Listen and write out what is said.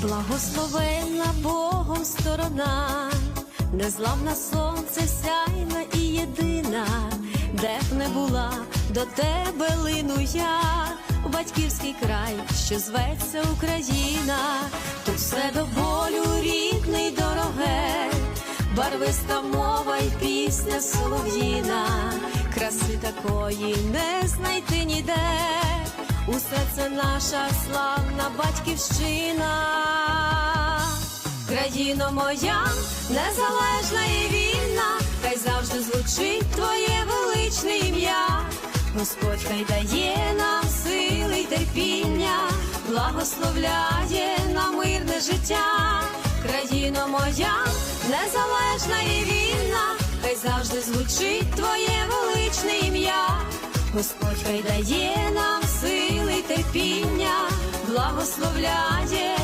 Благословенна Богом сторона, незламна сонце сяйна і єдина, де б не була до тебе лину я, батьківський край, що зветься Україна, тут все до болю рідне й дороге, барвиста мова й пісня солов'їна, краси такої не знайти ніде. Усе це наша славна батьківщина, країно моя, незалежна і вільна, хай завжди звучить твоє величне ім'я. Господь хай дає нам сили й терпіння, благословляє на мирне життя, країно моя, незалежна і вільна, хай завжди звучить твоє величне ім'я. Господь хай дає нам сили й терпіння, благословляє